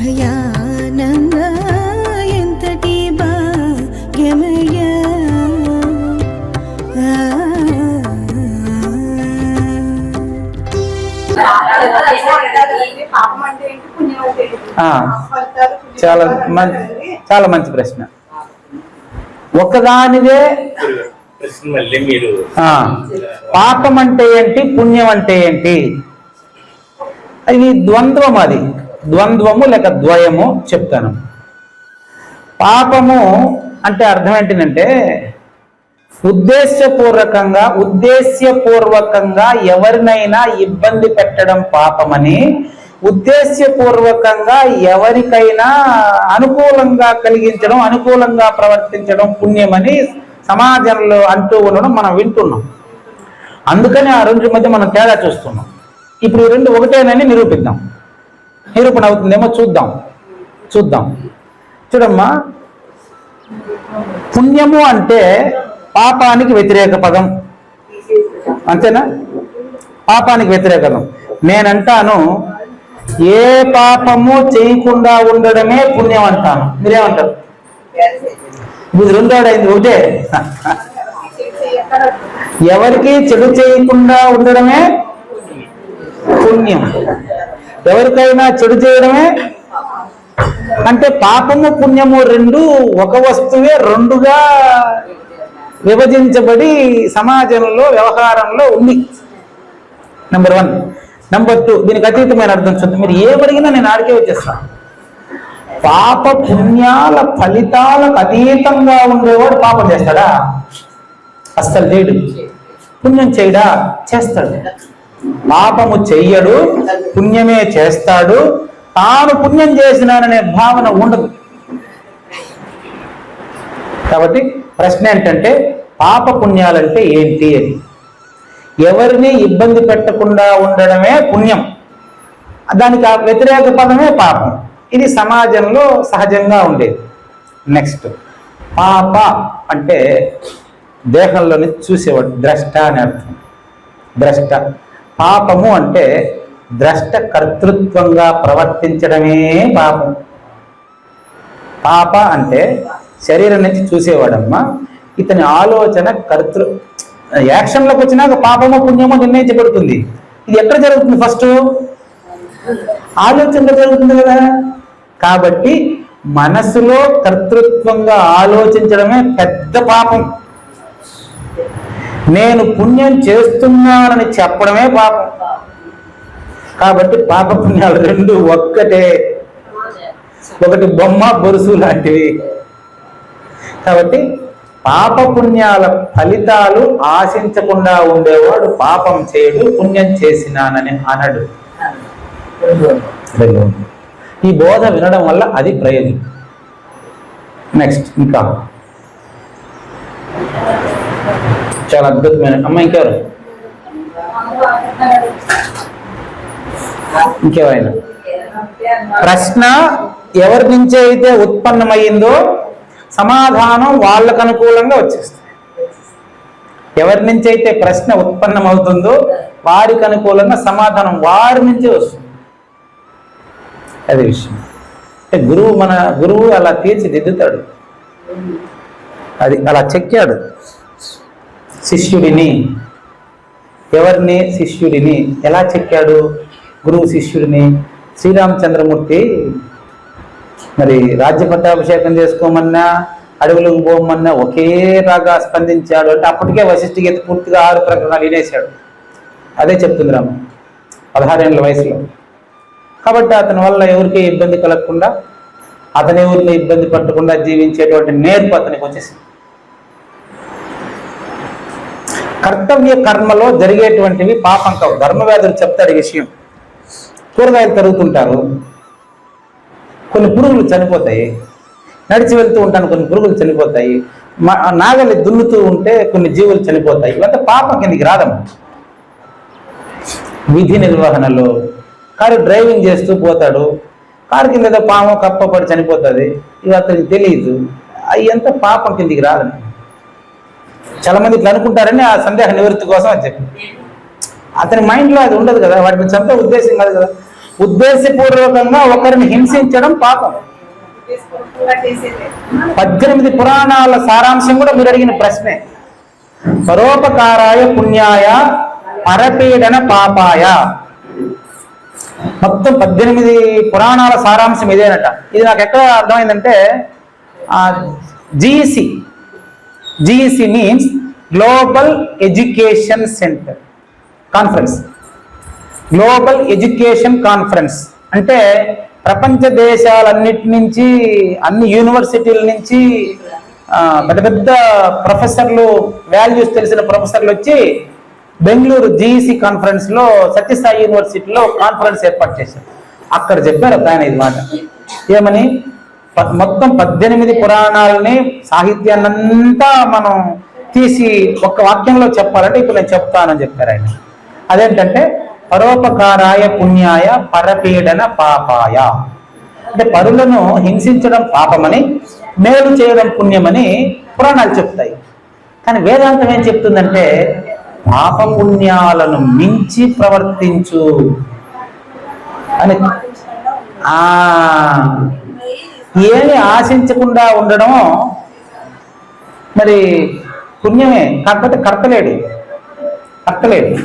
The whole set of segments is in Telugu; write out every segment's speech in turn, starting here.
అభయానంద ఎంతటి భాగ్యమయ చాలా మంచి చాలా మంచి ప్రశ్న. ఒకదానిదే మీరు ఆ, పాపం అంటే ఏంటి పుణ్యం అంటే ఏంటి? అది ద్వంద్వం అది. ద్వంద్వము లేక ద్వయము చెప్తాను. పాపము అంటే అర్థం ఏంటిదంటే ఉద్దేశ్యపూర్వకంగా ఉద్దేశ్యపూర్వకంగా ఎవరినైనా ఇబ్బంది పెట్టడం పాపమని ఉద్దేశ్యపూర్వకంగా ఎవరికైనా అనుకూలంగా కలిగించడం అనుకూలంగా ప్రవర్తించడం పుణ్యమని సమాజంలో అంటూ ఉండడం మనం వింటున్నాం. అందుకని ఆ రెండు మధ్య మనం తేడా చూస్తున్నాం. ఇప్పుడు ఈ రెండు ఒకటేనని నిరూపిద్దాం. నిరూపణ అవుతుందేమో చూద్దాం. చూద్దాం. చూడమ్మా. పుణ్యము అంటే పాపానికి వ్యతిరేక పదం. అంతేనా? పాపానికి వ్యతిరేక పదం. నేనంటాను ఏ పాపము చేయకుండా ఉండడమే పుణ్యం అంటాను. మీరేమంటారు? ఇది రెండోడైంది ఒకటే. ఎవరికి చెడు చేయకుండా ఉండడమే పుణ్యం. ఎవరికైనా చెడు చేయడమే? అంటే పాపము పుణ్యము రెండు ఒక వస్తువే రెండుగా విభజించబడి సమాజంలో వ్యవహారంలో ఉంది. నెంబర్ వన్ నెంబర్ టూ దీనికి అతీతమైన అర్థం చూద్దాం. మీరు ఏమడిగినా నేను ఆడికే వచ్చేస్తాను పాప పుణ్యాల ఫలితాలకు అతీతంగా ఉండేవాడు పాపం చేస్తాడా? అస్సలు చేయడు. పుణ్యం చేయడా? చేస్తాడు. పాపము చెయ్యడు పుణ్యమే చేస్తాడు. తాను పుణ్యం చేసినాననే భావన ఉండదు. కాబట్టి ప్రశ్న ఏంటంటే పాప పుణ్యాలంటే ఏంటి అని. ఎవరిని ఇబ్బంది పెట్టకుండా ఉండడమే పుణ్యం. దానికి ఆ వ్యతిరేక పదమే పాపం. ఇది సమాజంలో సహజంగా ఉండేది. నెక్స్ట్ పాప అంటే దేహంలోని చూసేవాడు ద్రష్ట అని అర్థం. ద్రష్ట. పాపము అంటే ద్రష్ట కర్తృత్వంగా ప్రవర్తించడమే పాపం. పాప అంటే శరీరం నుంచి చూసేవాడమ్మా. ఇతని ఆలోచన కర్తృ యాక్షన్లోకి వచ్చినాక పాపమో పుణ్యమో నిర్ణయించబడుతుంది. ఇది ఎక్కడ జరుగుతుంది ఫస్ట్? ఆలోచనలో జరుగుతుంది కదా. కాబట్టి మనసులో కర్తృత్వంగా ఆలోచించడమే పెద్ద పాపం. నేను పుణ్యం చేస్తున్నానని చెప్పడమే పాపం. కాబట్టి పాప పుణ్యాలు రెండు ఒక్కటే. ఒకటి బొమ్మ బొరుసు లాంటివి. కాబట్టి పాప పుణ్యాల ఫలితాలు ఆశించకుండా ఉండేవాడు పాపం చేయడు పుణ్యం చేసినానని అనడు. ఈ బోధ వినడం వల్ల అది ప్రయోజనం. నెక్స్ట్ ఇంకా. చాలా అద్భుతమైన అమ్మ ఇంకెవరు? ఇంకెవరైనా? ప్రశ్న ఎవరి నుంచి అయితే ఉత్పన్నమైందో సమాధానం వాళ్ళకు అనుకూలంగా వచ్చేస్తుంది. ఎవరి నుంచి అయితే ప్రశ్న ఉత్పన్నమవుతుందో వారికి అనుకూలంగా సమాధానం వారి నుంచే వస్తుంది. అదే విషయం. అంటే గురువు మన గురువు అలా తీర్చిదిద్దుతాడు. అది అలా చెక్కాడు. శిష్యుడిని. ఎవరిని శిష్యుడిని? ఎలా చెక్కాడు గురువు శిష్యుడిని? శ్రీరామచంద్రమూర్తి మరి రాజ్య పట్టాభిషేకం చేసుకోమన్నా అడవులకు పోమన్నా ఒకే రాగా స్పందించాడు అంటే అప్పటికే వశిష్ఠ గీత పూర్తిగా ఆరు ప్రకరణాలు వినేశాడు. అదే చెప్తుంది రామ పదహారేళ్ళ వయసులో. కాబట్టి అతని వల్ల ఎవరికి ఇబ్బంది కలగకుండా అతని ఎవరిని ఇబ్బంది పట్టకుండా జీవించేటువంటి నేర్పు అతనికి వచ్చేసింది. కర్తవ్య కర్మలో జరిగేటువంటివి పాపం కావు. ధర్మవ్యాధులు చెప్తారు ఈ విషయం. కూరగాయలు తరుగుతుంటారు. కొన్ని పురుగులు చనిపోతాయి. నడిచి వెళ్తూ ఉంటాను కొన్ని పురుగులు చనిపోతాయి. మా- నాగలి దున్నుతూ ఉంటే కొన్ని జీవులు చనిపోతాయి. ఇవంతా పాపం కిందికి రాదమ్మ. విధి నిర్వహణలో కారు డ్రైవింగ్ చేస్తూ పోతాడు. కారు కింద ఏదో పాము కప్ప పడి చనిపోతుంది. ఇవి అతనికి తెలియదు అవి ఎంత పాపం కిందికి రాదండి చాలా మంది ఇట్లా అనుకుంటారని ఆ సందేహ నివృత్తి కోసం అని చెప్పి. అతని మైండ్లో అది ఉండదు కదా వాటిని చంపే ఉద్దేశం కాదు కదా. ఉద్దేశపూర్వకంగా ఒకరిని హింసించడం పాపం. పద్దెనిమిది పురాణాల సారాంశం కూడా మీరు అడిగిన ప్రశ్నే. పరోపకారాయ పుణ్యాయ పరపీడన పాపాయ. మొత్తం పద్దెనిమిది పురాణాల సారాంశం ఇదేనట. ఇది నాకు ఎక్కడ అర్థమైందంటే GC GEC means global education centre conference global education conference అంటే ప్రపంచ దేశాలన్నిటి నుంచి అన్ని యూనివర్సిటీల నుంచి పెద్ద పెద్ద ప్రొఫెసర్లు వాల్యూస్ తెలిసిన ప్రొఫెసర్లు వచ్చి బెంగళూరు జీఈసీ కాన్ఫరెన్స్లో సత్యసాయి యూనివర్సిటీలో కాన్ఫరెన్స్ ఏర్పాటు చేశారు. అక్కడ చెప్పారు ఒక ఆయన ఇది మాట. ఏమని? మొత్తం పద్దెనిమిది పురాణాలని సాహిత్యాన్నంతా మనం తీసి ఒక్క వాక్యంలో చెప్పాలంటే ఇప్పుడు నేను చెప్తానని చెప్పారు ఆయన. అదేంటంటే పరోపకారాయ పుణ్యాయ పరపీడన పాపాయ. అంటే పరులను హింసించడం పాపమని మేలు చేయడం పుణ్యమని పురాణాలు చెప్తాయి. కానీ వేదాంతం ఏం చెప్తుందంటే పాప పుణ్యాలను మించి ప్రవర్తించు అని. ఆ ఏమి ఆశించకుండా ఉండడం మరి పుణ్యమే. కాకపోతే కర్తలేడు. కర్తలేడు.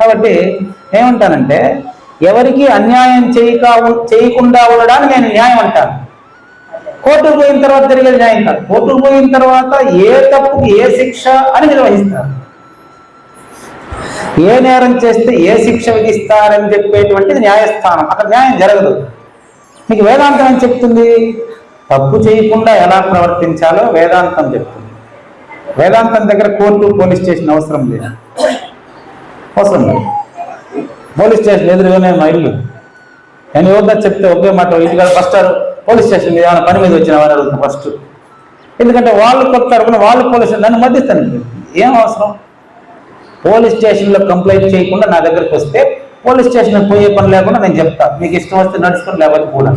కాబట్టి ఏమంటానంటే ఎవరికి అన్యాయం చేయక చేయకుండా ఉండడానికి నేను న్యాయం అంటాను. కోర్టుకు పోయిన తర్వాత జరిగేది న్యాయం కాదు. కోర్టుకు పోయిన తర్వాత ఏ తప్పుకి ఏ శిక్ష అని నిర్వహిస్తారు. ఏ నేరం చేస్తే ఏ శిక్ష విధిస్తారని చెప్పేటువంటిది న్యాయస్థానం. అక్కడ న్యాయం జరగదు. మీకు వేదాంతం ఏం చెప్తుంది? తప్పు చేయకుండా ఎలా ప్రవర్తించాలో వేదాంతం చెప్తుంది. వేదాంతం దగ్గర కోర్టు పోలీస్ స్టేషన్ అవసరం లేదు. అవసరం లేదు. పోలీస్ స్టేషన్ ఎదురుగానే మా ఇల్లు. నేను యువత చెప్తే ఒకే మాట ఇంటికాడ ఫస్ట్ పోలీస్ స్టేషన్ మీద ఏమైనా పని మీద వచ్చినామని అడుగుతాను ఫస్ట్ ఎందుకంటే వాళ్ళు కొత్త తరపున వాళ్ళు పోలీస్ నన్ను మధ్యస్తాను ఏం అవసరం? పోలీస్ స్టేషన్లో కంప్లైంట్ చేయకుండా నా దగ్గరకు వస్తే పోలీస్ స్టేషన్ పోయే పని లేకుండా నేను చెప్తా. మీకు ఇష్టం వస్తే నడుచుకుని లేకపోతే కూడా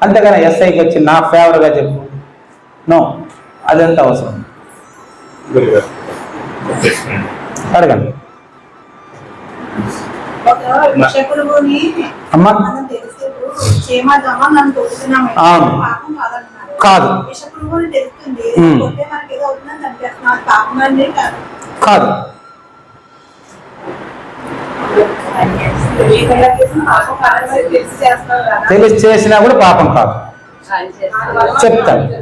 అంతేగాని ఎస్ఐకి వచ్చి నా ఫేవర్గా చెప్పు. నో అదంతా అవసరం. అడగండి. అమ్మా. అవును. కాదు. విషపురుగుని తెలుస్తుంది ఉమ్. కొట్టే మనకి ఏదో అవుతుందని చంపేస్తున్నారు పాపం అనేది కాదు కాదు తెలియకుండా చేసిన పాపం కాదని తెలిసి చేసినా కూడా పాపం కాదు. చెప్తాను.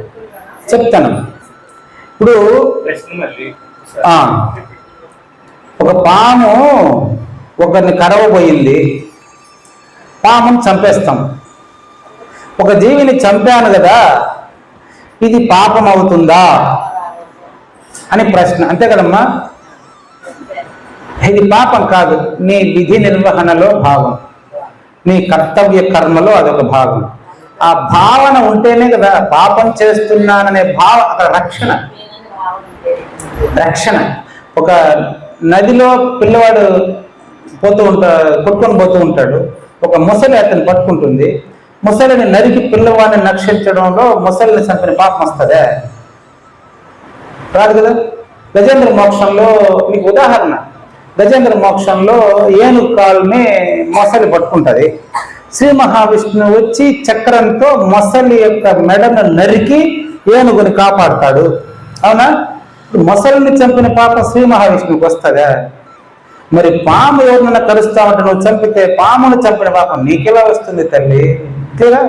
చెప్తాను. ఇప్పుడు ఒక పాము ఒకరిని కరవబోయింది. పామును చంపేస్తాం. ఒక జీవిని చంపాను కదా ఇది పాపం అవుతుందా? అని ప్రశ్న. అంతే కదమ్మా? ఇది పాపం కాదు. నీ విధి నిర్వహణలో భాగం నీ కర్తవ్య కర్మలో అదొక భాగం ఆ భావన ఉంటేనే కదా పాపం చేస్తున్నాననే భావ అక్కడ రక్షణ. రక్షణ. ఒక నదిలో పిల్లవాడు పోతూ ఉంటా కొట్టుకొని పోతూ ఉంటాడు. ఒక ముసలి అతను పట్టుకుంటుంది. ముసలిని నరికి పిల్లవాడిని నక్షించడంలో ముసలిని చంపిన పాపం వస్తుందే? రాదు కదా? గజేంద్ర మోక్షంలో మీకు ఉదాహరణ. గజేంద్ర మోక్షంలో ఏనుగు కాల్ని మొసలి పట్టుకుంటది. శ్రీ మహావిష్ణువు వచ్చి చక్రంతో మొసలి యొక్క మెడను నరికి ఏనుగుని కాపాడుతాడు. అవునా? మొసలిని చంపిన పాపం శ్రీ మహావిష్ణువుకి వస్తుందా? మరి పాము ఎవరినైనా కలుస్తా ఉంటే నువ్వు చంపితే పామును చంపిన పాపం నీకెలా వస్తుంది తల్లి? తీరా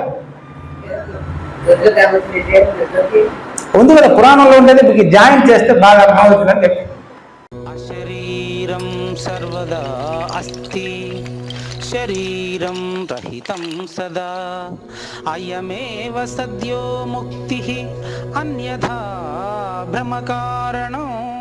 ఉంది కదా పురాణంలో ఉండేది మీకు జాయిన్ చేస్తే బాగా అర్థమవుతుందని చెప్పి. అశరీరం సర్వదా అస్తి. శరీరం రహితం సదా. అయమేవ సద్యో ముక్తి. అన్యథా భ్రమకారణం